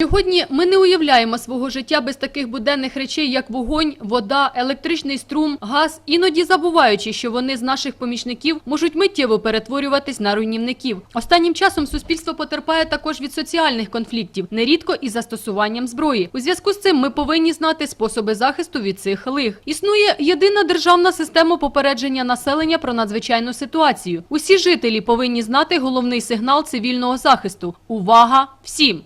Сьогодні ми не уявляємо свого життя без таких буденних речей, як вогонь, вода, електричний струм, газ, іноді забуваючи, що вони з наших помічників можуть миттєво перетворюватись на руйнівників. Останнім часом суспільство потерпає також від соціальних конфліктів, нерідко із застосуванням зброї. У зв'язку з цим ми повинні знати способи захисту від цих лих. Існує єдина державна система попередження населення про надзвичайну ситуацію. Усі жителі повинні знати головний сигнал цивільного захисту. Увага всім!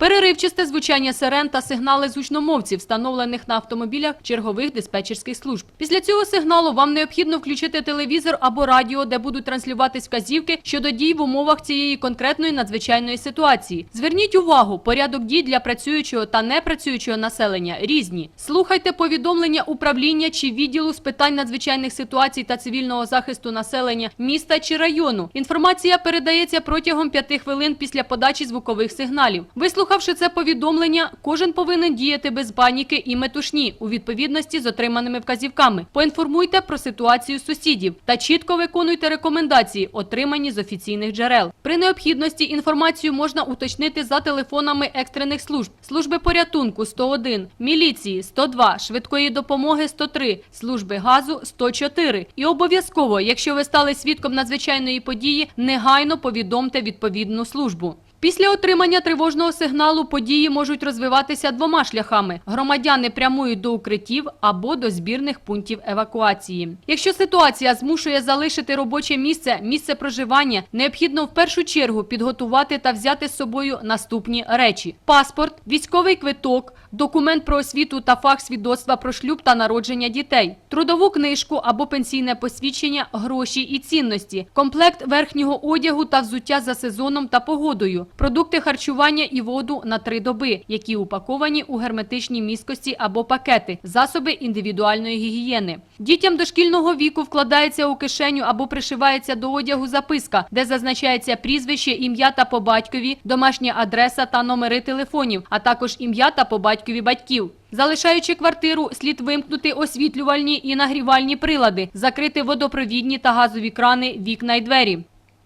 Переривчасте звучання сирен та сигнали зучномовців, встановлених на автомобілях чергових диспетчерських служб. Після цього сигналу вам необхідно включити телевізор або радіо, де будуть транслюватись вказівки щодо дій в умовах цієї конкретної надзвичайної ситуації. Зверніть увагу, порядок дій для працюючого та непрацюючого населення різні. Слухайте повідомлення управління чи відділу з питань надзвичайних ситуацій та цивільного захисту населення міста чи району. Інформація передається протягом п'яти хвилин після подачі звукових сигналів. Вислухавши це повідомлення, кожен повинен діяти без паніки і метушні у відповідності з отриманими вказівками. Поінформуйте про ситуацію сусідів та чітко виконуйте рекомендації, отримані з офіційних джерел. При необхідності інформацію можна уточнити за телефонами екстрених служб, служби порятунку 101, міліції 102, швидкої допомоги 103, служби газу 104. І обов'язково, якщо ви стали свідком надзвичайної події, негайно повідомте відповідну службу. Після отримання тривожного сигналу події можуть розвиватися двома шляхами. Громадяни прямують до укриттів або до збірних пунктів евакуації. Якщо ситуація змушує залишити робоче місце, місце проживання, необхідно в першу чергу підготувати та взяти з собою наступні речі: паспорт, військовий квиток, документ про освіту та факт свідоцтва про шлюб та народження дітей, трудову книжку або пенсійне посвідчення, гроші і цінності, комплект верхнього одягу та взуття за сезоном та погодою, продукти харчування і воду на три доби, які упаковані у герметичні міскості або пакети, засоби індивідуальної гігієни. Дітям дошкільного віку вкладається у кишеню або пришивається до одягу записка, де зазначається прізвище, ім'я та по батькові, домашня адреса та номери телефонів, а також ім'я та по батькові батьків. Залишаючи квартиру, слід вимкнути освітлювальні і нагрівальні прилади, закрити водопровідні та газові крани, вікна й двері.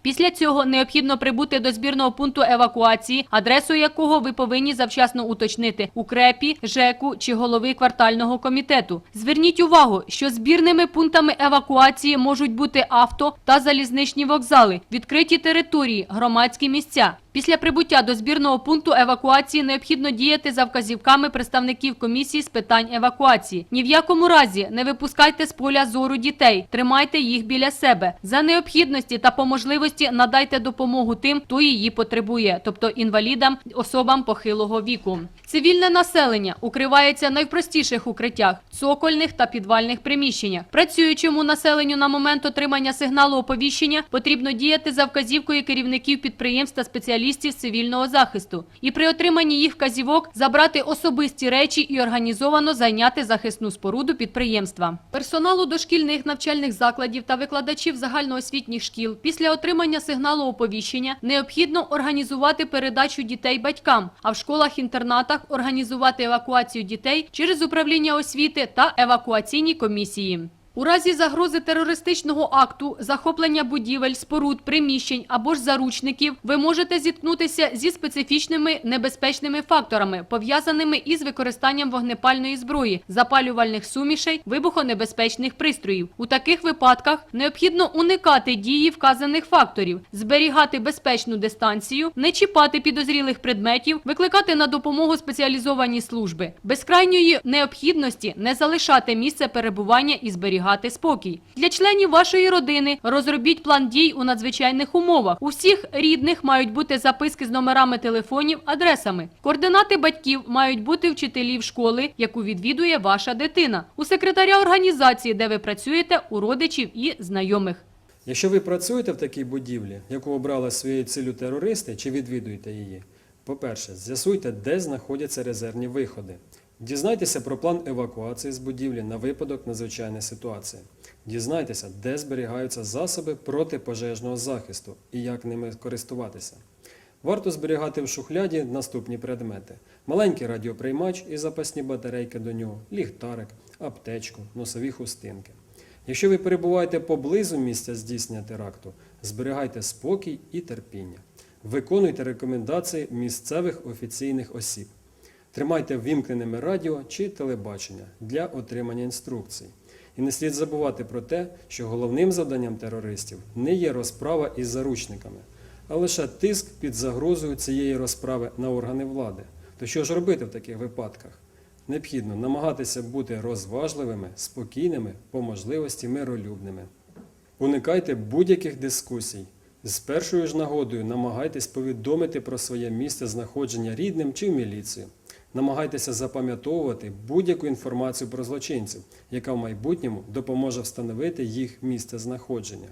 Після цього необхідно прибути до збірного пункту евакуації, адресу якого ви повинні завчасно уточнити у крепі, ЖЕКу чи голови квартального комітету. Зверніть увагу, що збірними пунктами евакуації можуть бути авто та залізничні вокзали, відкриті території, громадські місця. Після прибуття до збірного пункту евакуації необхідно діяти за вказівками представників комісії з питань евакуації. Ні в якому разі не випускайте з поля зору дітей, тримайте їх біля себе. За необхідності та по можливості надайте допомогу тим, хто її потребує, тобто інвалідам, особам похилого віку. Цивільне населення укривається на найпростіших укриттях цокольних та підвальних приміщеннях. Працюючому населенню на момент отримання сигналу оповіщення потрібно діяти за вказівкою керівників підприємств та спеціалістів цивільного захисту. І при отриманні їх вказівок забрати особисті речі і організовано зайняти захисну споруду підприємства. Персоналу дошкільних навчальних закладів та викладачів загальноосвітніх шкіл після отримання сигналу оповіщення необхідно організувати передачу дітей батькам, а в школах-інтернатах організувати евакуацію дітей через управління освіти та евакуаційні комісії. У разі загрози терористичного акту, захоплення будівель, споруд, приміщень або ж заручників, ви можете зіткнутися зі специфічними небезпечними факторами, пов'язаними із використанням вогнепальної зброї, запалювальних сумішей, вибухонебезпечних пристроїв. У таких випадках необхідно уникати дії вказаних факторів, зберігати безпечну дистанцію, не чіпати підозрілих предметів, викликати на допомогу спеціалізовані служби. Без крайньої необхідності не залишати місце перебування і зберігати спокій. Для членів вашої родини розробіть план дій у надзвичайних умовах. У всіх рідних мають бути записки з номерами телефонів, адресами. Координати батьків мають бути вчителів школи, яку відвідує ваша дитина. У секретаря організації, де ви працюєте, у родичів і знайомих. Якщо ви працюєте в такій будівлі, яку обрали своєю ціллю терористи, чи відвідуєте її, по-перше, з'ясуйте, де знаходяться резервні виходи. Дізнайтеся про план евакуації з будівлі на випадок надзвичайної ситуації. Дізнайтеся, де зберігаються засоби протипожежного захисту і як ними користуватися. Варто зберігати в шухляді наступні предмети: маленький радіоприймач і запасні батарейки до нього, ліхтарик, аптечку, носові хустинки. Якщо ви перебуваєте поблизу місця здійснення теракту, зберігайте спокій і терпіння. Виконуйте рекомендації місцевих офіційних осіб. Тримайте вімкненими радіо чи телебачення для отримання інструкцій. І не слід забувати про те, що головним завданням терористів не є розправа із заручниками, а лише тиск під загрозою цієї розправи на органи влади. То що ж робити в таких випадках? Необхідно намагатися бути розважливими, спокійними, по можливості миролюбними. Уникайте будь-яких дискусій. З першою ж нагодою намагайтесь повідомити про своє місце знаходження рідним чи в міліцію. Намагайтеся запам'ятовувати будь-яку інформацію про злочинців, яка в майбутньому допоможе встановити їх місце знаходження.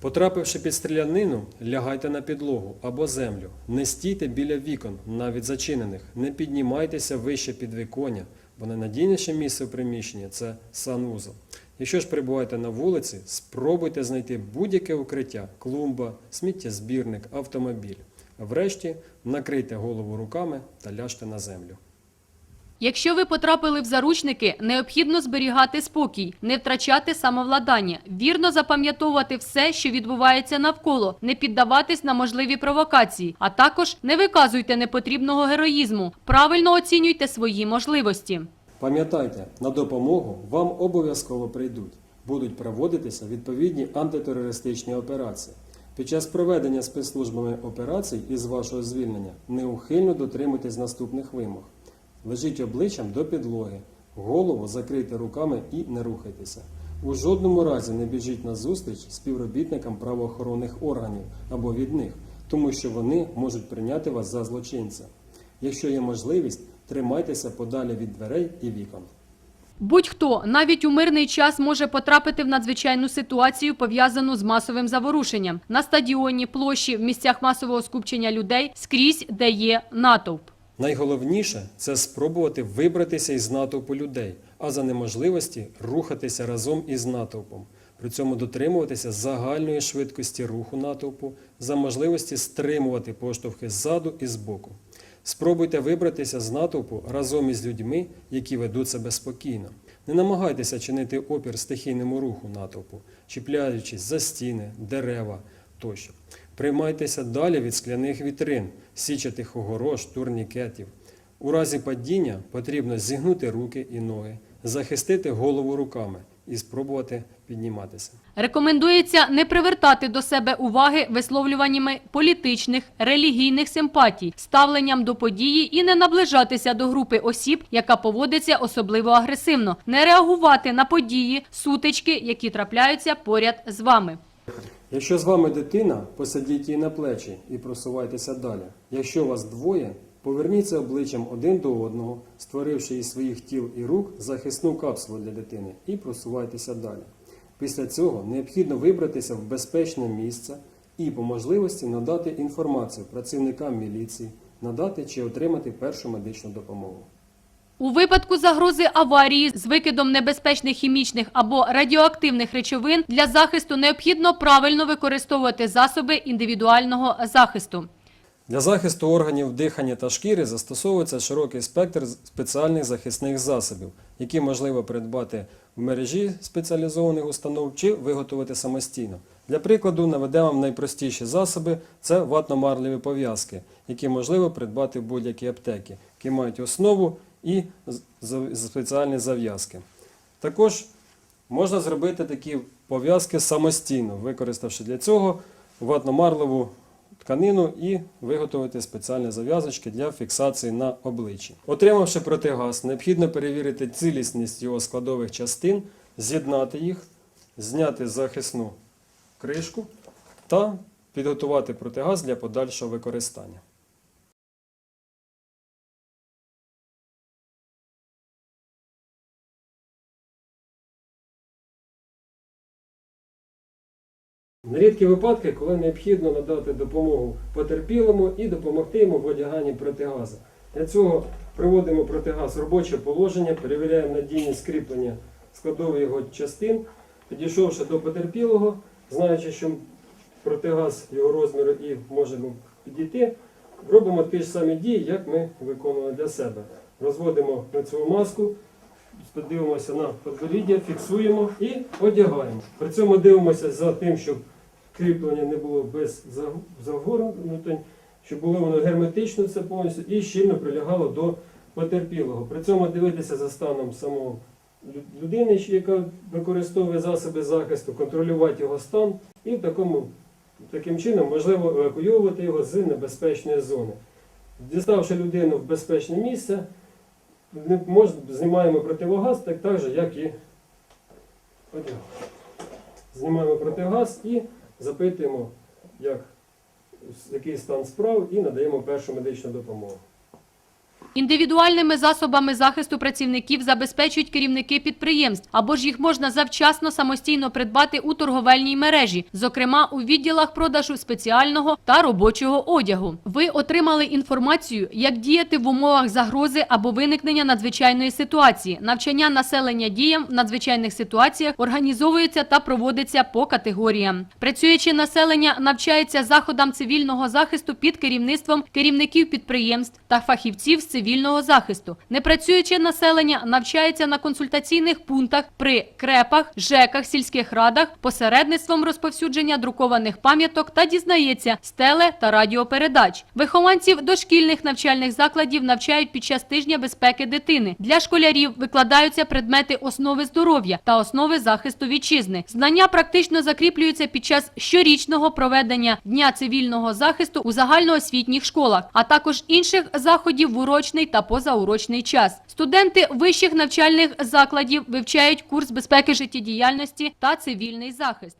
Потрапивши під стрілянину, лягайте на підлогу або землю. Не стійте біля вікон, навіть зачинених, не піднімайтеся вище підвіконня, бо найнадійніше місце в приміщенні це санвузол. Якщо ж перебуваєте на вулиці, спробуйте знайти будь-яке укриття клумба, сміттєзбірник, автомобіль. Врешті накрийте голову руками та ляжте на землю. Якщо ви потрапили в заручники, необхідно зберігати спокій, не втрачати самовладання, вірно запам'ятовувати все, що відбувається навколо, не піддаватись на можливі провокації, а також не виказуйте непотрібного героїзму, правильно оцінюйте свої можливості. Пам'ятайте, на допомогу вам обов'язково прийдуть. Будуть проводитися відповідні антитерористичні операції. Під час проведення спецслужбами операцій із вашого звільнення неухильно дотримуйтесь наступних вимог. Лежіть обличчям до підлоги, голову закрийте руками і не рухайтеся. У жодному разі не біжіть на зустріч співробітникам правоохоронних органів або від них, тому що вони можуть прийняти вас за злочинця. Якщо є можливість, тримайтеся подалі від дверей і вікон. Будь-хто навіть у мирний час може потрапити в надзвичайну ситуацію, пов'язану з масовим заворушенням на стадіоні, площі, в місцях масового скупчення людей, скрізь, де є натовп. Найголовніше це спробувати вибратися із натовпу людей, а за неможливості рухатися разом із натовпом. При цьому дотримуватися загальної швидкості руху натовпу, за можливості стримувати поштовхи ззаду і збоку. Спробуйте вибратися з натовпу разом із людьми, які ведуть себе спокійно. Не намагайтеся чинити опір стихійному руху натовпу, чіпляючись за стіни, дерева тощо. Приймайтеся далі від скляних вітрин, січатих огорож, турнікетів. У разі падіння потрібно зігнути руки і ноги, захистити голову руками і спробувати підніматися. Рекомендується не привертати до себе уваги висловлюваннями політичних, релігійних симпатій, ставленням до події і не наближатися до групи осіб, яка поводиться особливо агресивно, не реагувати на події, сутички, які трапляються поряд з вами. Якщо з вами дитина, посадіть її на плечі і просувайтеся далі. Якщо вас двоє, поверніться обличчям один до одного, створивши із своїх тіл і рук захисну капсулу для дитини, і просувайтеся далі. Після цього необхідно вибратися в безпечне місце і по можливості надати інформацію працівникам міліції, надати чи отримати першу медичну допомогу. У випадку загрози аварії з викидом небезпечних хімічних або радіоактивних речовин для захисту необхідно правильно використовувати засоби індивідуального захисту. Для захисту органів дихання та шкіри застосовується широкий спектр спеціальних захисних засобів, які можливо придбати в мережі спеціалізованих установ чи виготовити самостійно. Для прикладу наведемо найпростіші засоби це ватно-марлеві пов'язки, які можливо придбати в будь-якій аптеки, які мають основу і спеціальні зав'язки. Також можна зробити такі пов'язки самостійно, використавши для цього ватно-марлеву тканину і виготовити спеціальні зав'язочки для фіксації на обличчі. Отримавши протигаз, необхідно перевірити цілісність його складових частин, з'єднати їх, зняти захисну кришку та підготувати протигаз для подальшого використання. Нерідкі випадки, коли необхідно надати допомогу потерпілому і допомогти йому в одяганні протигазу. Для цього приводимо протигаз в робоче положення, перевіряємо надійність кріплення складових його частин, підійшовши до потерпілого, знаючи, що протигаз його розміру і можемо підійти, робимо ті ж самі дії, як ми виконували для себе. Розводимо лицеву маску подивимося на подборіддя, фіксуємо і одягаємо. При цьому дивимося за тим, щоб кріплення не було без загорнутень, щоб було воно герметично це повністю і щільно прилягало до потерпілого. При цьому дивитися за станом самого людини, яка використовує засоби захисту, контролювати його стан і в такому, таким чином можливо евакуйовувати його з небезпечної зони. Діставши людину в безпечне місце, мож, знімаємо противогаз, так, так же, як і одяг. Знімаємо противогаз і запитуємо, як, який стан справ, і надаємо першу медичну допомогу. Індивідуальними засобами захисту працівників забезпечують керівники підприємств, або ж їх можна завчасно самостійно придбати у торговельній мережі, зокрема у відділах продажу спеціального та робочого одягу. Ви отримали інформацію, як діяти в умовах загрози або виникнення надзвичайної ситуації. Навчання населення діям в надзвичайних ситуаціях організовується та проводиться по категоріям. Працюючи населення навчається заходам цивільного захисту під керівництвом керівників підприємств та фахівців з цивільного захисту. Непрацююче населення навчається на консультаційних пунктах при крепах, ЖЕКах, сільських радах, посередництвом розповсюдження друкованих пам'яток та дізнається з теле та радіопередач. Вихованців дошкільних навчальних закладів навчають під час тижня безпеки дитини. Для школярів викладаються предмети основи здоров'я та основи захисту вітчизни. Знання практично закріплюються під час щорічного проведення Дня цивільного захисту у загальноосвітніх школах, а також інших заходів в урочний та позаурочний час. Студенти вищих навчальних закладів вивчають курс безпеки життєдіяльності та цивільний захист.